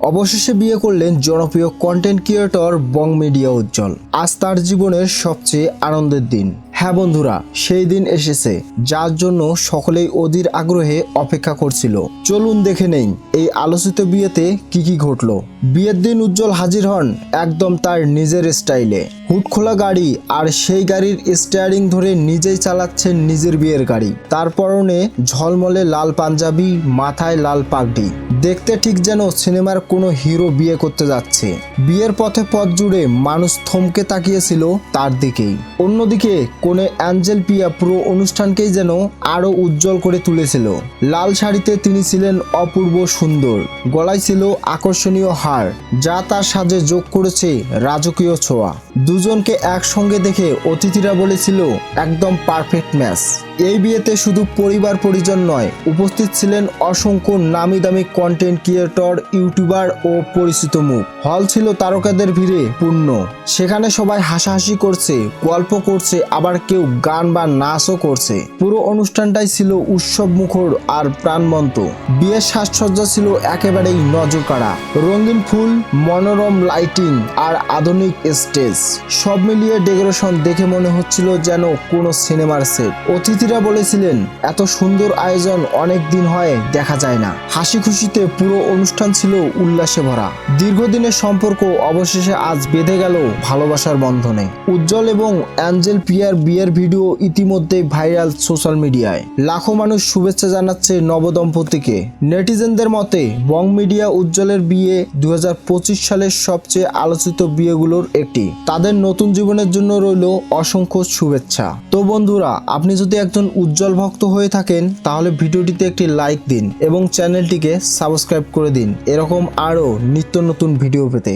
অবশেষে বিয়ে করলেন জনপ্রিয় content creator Bong Media Ujjwal. আজ তার জীবনের সবচেয়ে আনন্দের দিন। হ্যাঁ বন্ধুরা, সেই দিন এসেছে, যার জন্য সকলেই অধীর আগ্রহে অপেক্ষা করছিল। চলুন দেখে নেই, এই আলোচিত বিয়েতে কি কি ঘটলো। বিয়ের দিন উজ্জ্বল হাজির হন একদম তার নিজের স্টাইলে। হুট খোলা গাড়ি আর সেই গাড়ির স্টিয়ারিং ধরে নিজেই চালাচ্ছেন নিজের বিয়ের গাড়ি। তার পরনে ঝলমলে লাল পাঞ্জাবি, মাথায় লাল পাগড়ি। দেখতে ঠিক যেন সিনেমার কোনো হিরো বিয়ে করতে যাচ্ছে। বিয়ের পথে পথ জুড়ে মানুষ থমকে তাকিয়েছিল তার দিকেই। অন্যদিকে কোনে অ্যাঞ্জেল পিয়া পুরো অনুষ্ঠানকেই যেন আরও উজ্জ্বল করে তুলেছিল। লাল শাড়িতে তিনি ছিলেন অপূর্ব সুন্দর। গলায় ছিল আকর্ষণীয় হার, যা তার সাজে যোগ করেছে রাজকীয় ছোঁয়া। দুজনকে একসঙ্গে দেখে অতিথিরা বলেছিল, একদম পারফেক্ট ম্যাচ এই বিয়েতে শুধু পরিবার পরিজন নয়, উপস্থিত ছিলেন অসংখ্য নামি দামি কন্টেন্ট ক্রিয়েটর ইউটিউবার ও পরিচিত মুখ। হল ছিল তারকাদের ভিড়ে পূর্ণ। সেখানে সবাই হাসাহাসি করছে, গল্প করছে, আবার কেউ গান বা নাচও করছে। পুরো অনুষ্ঠানটাই ছিল উৎসব মুখর আর প্রাণবন্ত। বিয়ের সাজসজ্জা ছিল একেবারেই নজর কাড়া রঙিন ফুল, মনোরম লাইটিং আর আধুনিক স্টেজ সব মিলিয়ে ডেকোরেশন দেখে মনে হচ্ছিল যেন কোনো সিনেমার সেট অতিথিরা বলেছিলেন, এত সুন্দর আয়োজন অনেক দিন হয়, দেখা যায় না। হাসি খুশিতে পুরো অনুষ্ঠান ছিল উল্লাসে ভরা। দীর্ঘদিনের সম্পর্ক অবশেষে আজ বেঁধে গেল ভালোবাসার বন্ধনে। উজ্জ্বল এবং অ্যাঞ্জেল পিয়ার বিয়ের ভিডিও ইতিমধ্যেই ভাইরাল সোশ্যাল মিডিয়ায়। লাখো মানুষ শুভেচ্ছা জানাচ্ছে নবদম্পতিকে। নেটিজেনদের মতে, বং মিডিয়া উজ্জ্বলের বিয়ে দুই হাজার পঁচিশ সালের সবচেয়ে আলোচিত বিয়েগুলোর একটি। তাদের নতুন জীবনের জন্য রইল অসংখ্য শুভেচ্ছা। তো বন্ধুরা, আপনি যদি একজন উজ্জ্বল ভক্ত হয়ে থাকেন, তাহলে ভিডিওটিতে একটি লাইক দিন এবং চ্যানেলটিকে সাবস্ক্রাইব করে দিন। এরকম আরও নিত্য নতুন ভিডিও পেতে।